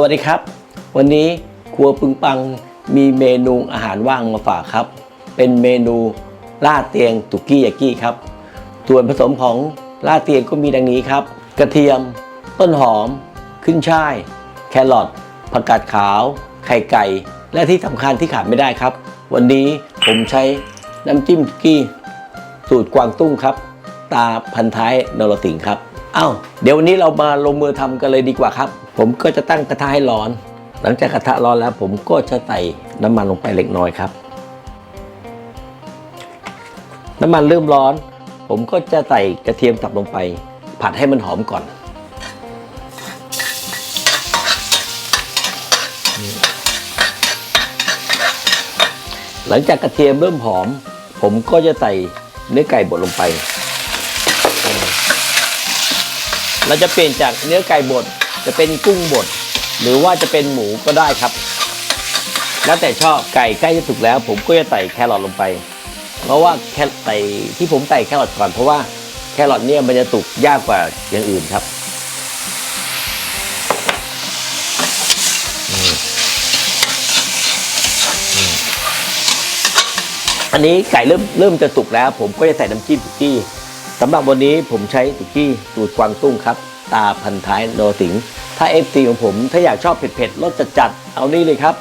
วัสดีครับ วันนี้ครัวปึงปังมีเมนูอาหารว่างมาฝากครับ เป็นเมนูลาดเตียงตุกี้ยากิครับ ส่วนผสมของลาดเตียงก็มีดังนี้ครับ กระเทียม ต้นหอม ขึ้นช่าย แครอทผักกาดขาว ไข่ไก่ และที่สำคัญที่ขาดไม่ได้ครับ วันนี้ผมใช้น้ำจิ้มสุกี้สูตรกวางตุ้งครับ ตาพันท้ายนรสิงห์ครับ เอ้า เดี๋ยววันนี้เรามาลงมือทำกันเลยดีกว่าครับ ผมก็จะตั้งกระทะให้ร้อน หลังจากกระทะร้อนแล้ว ผมก็จะใส่น้ำมันลงไปเล็กน้อยครับ น้ำมันเริ่มร้อน ผมก็จะใส่กระเทียมสับลงไป ผัดให้มันหอมก่อนหลังจากกระเทียมเริ่มหอม ผมก็จะใส่เนื้อไก่บดลงไป เราจะเปลี่ยนจากเนื้อไก่บด จะเป็นกุ้งบดหรือว่าจะเป็นหมูก็ได้ครับ แล้วแต่ชอบไก่ใกล้จะสุกแล้ว ผมก็จะใส่แครอทลงไป เพราะว่าแค่ใส่ที่ผมใส่แครอทก่อนเพราะว่าแครอทเนี่ยมันจะสุกยากกว่าอย่างอื่นครับอันนี้ไก่เริ่มเริ่มจะสุกแล้ว ผมก็จะใส่น้ำจิ้มสุกี้สำหรับวันนี้ผมใช้สุกี้สูตรกวางตุ้งครับ ตาพันท้ายโนสิง ถ้าเอฟซีของผมถ้าอยากชอบเผ็ดๆรสจัดๆเอานี่เลยครับ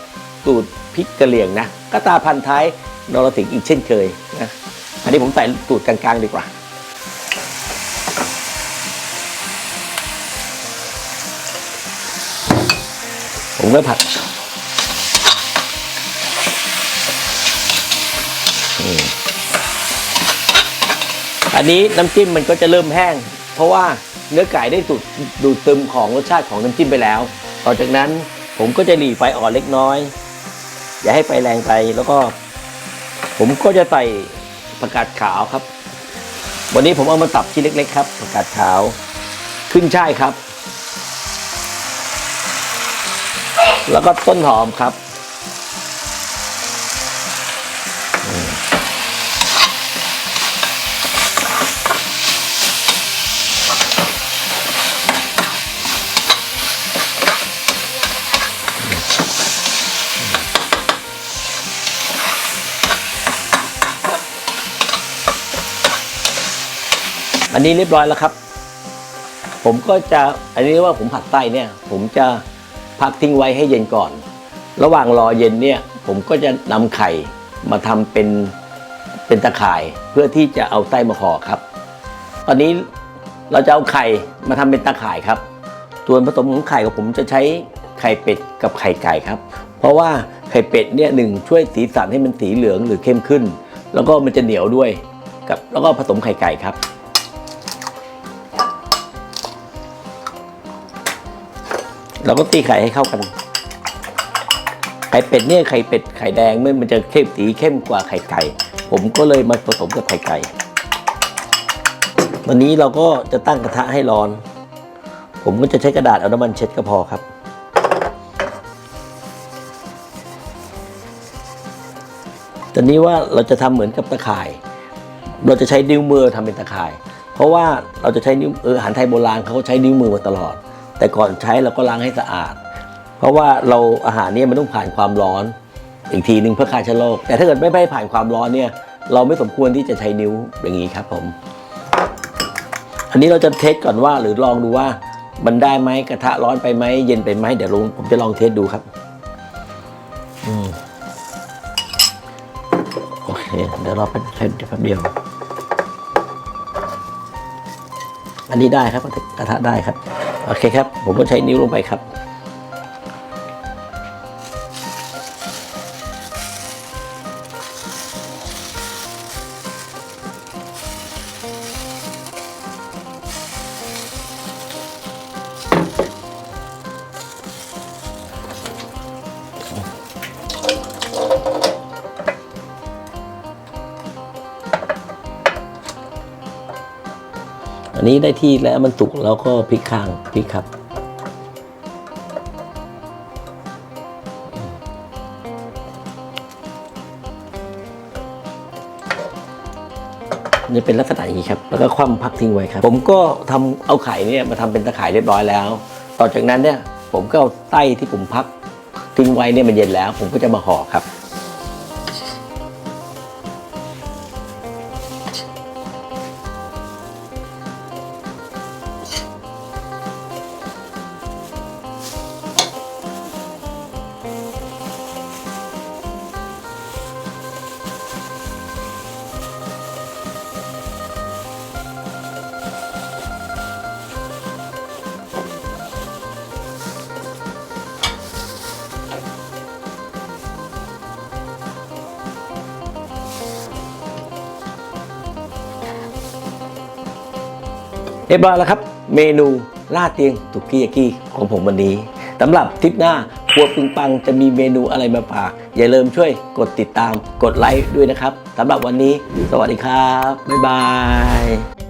สูตรพริกกะเหรี่ยงนะก็ตาพันท้ายนรสิงอีกเช่นเคยนะอันนี้ผมใส่สูตรกลางๆดีกว่าผมก็ผัดอันนี้น้ำจิ้มมันก็จะเริ่มแห้ง เพราะว่า เนื้อไก่ได้สูดดูดซึมของรสชาติของน้ำจิ้มไปแล้ว ต่อจากนั้นผมก็จะหลีไฟอ่อนเล็กน้อย อย่าให้ไฟแรงไปแล้วก็ ผมก็จะใส่ผักกาดขาวครับ วันนี้ผมเอามาตับชิ้นเล็ก ๆ ครับผักกาดขาว ขึ้นช่ายครับ แล้วก็ต้นหอมครับ อันนี้เรียบร้อยแล้วครับ ผมก็จะอันนี้ว่าผมผัดไส้เนี่ย ผมจะพักทิ้งไว้ให้เย็นก่อน ระหว่างรอเย็นเนี่ยผมก็จะนำไข่มาทำเป็นเป็นตะข่ายเพื่อที่จะเอาไส้มาห่อครับ ตอนนี้เราจะเอาไข่มาทำเป็นตะข่ายครับ ส่วนผสมของไข่ของผมจะใช้ไข่เป็ดกับไข่ไก่ครับ เพราะว่าไข่เป็ดเนี่ยหนึ่งช่วยสีสันให้มันสีเหลืองหรือเข้มขึ้น แล้วก็มันจะเหนียวด้วยกับแล้วก็ผสมไข่ไก่ครับ เราก็ตีไข่ให้เข้ากัน ไข่เป็ดเนี่ยไข่เป็ดไข่แดงเมื่อมันจะเข้มสีเข้มกว่าไข่ไก่ ผมก็เลยมาผสมกับไข่ไก่วันนี้เราก็จะตั้งกระทะให้ร้อน ผมก็จะใช้กระดาษเอาน้ำมันเช็ดก็พอครับ ตอนนี้ว่าเราจะทำเหมือนกับตะข่าย เราจะใช้นิ้วมือทำเป็นตะข่าย เพราะว่าเราจะใช้นิ้วเอออาหารไทยโบราณเขาก็ใช้นิ้วมือมาตลอด แต่ก่อนใช้เราก็ล้างให้สะอาด เพราะว่าเราอาหารเนี่ยมันต้องผ่านความร้อน อีกทีหนึ่งเพื่อฆ่าเชื้อโรคแต่ถ้าเกิดไม่ไม่ผ่านความร้อนเนี่ยเราไม่สมควรที่จะใช้นิ้วอย่างนี้ครับผม อันนี้เราจะเทสก่อนว่าหรือลองดูว่ามันได้ไหมกระทะร้อนไปไหมเย็นไปไหมเดี๋ยวลงผมจะลองเทสดูครับอโอเค เดี๋ยวเราไปแป๊บเดียว อันนี้ได้ครับกระทะได้ครับ โอเคครับ ผมก็ใช้นิ้วลงไปครับ อันนี้ได้ที่แล้วมันสุกแล้วก็พลิกข้างพลิกครับนี่เป็นลักษณะอย่างนี้ครับ แล้วก็คว่ำพักทิ้งไว้ครับ ผมก็ทำเอาไข่เนี่ยมาทำเป็นตะข่ายเรียบร้อยแล้ว ต่อจากนั้นเนี่ยผผมก็เอาไส้ที่ผมพักทิ้งไว้เนี่ยมันเย็นแล้ว ผมก็จะมาห่อครับ เรียบร้อยแล้วครับ เมนูลาดเตียงตุกกี้ยากิของผมวันนี้สำหรับทริปหน้าครัวปึงปังจะมีเมนูอะไรมาฝาก อย่าลืมช่วยกดติดตามกดไลค์ด้วยนะครับสำหรับวันนี้ สวัสดีครับ บ๊ายบาย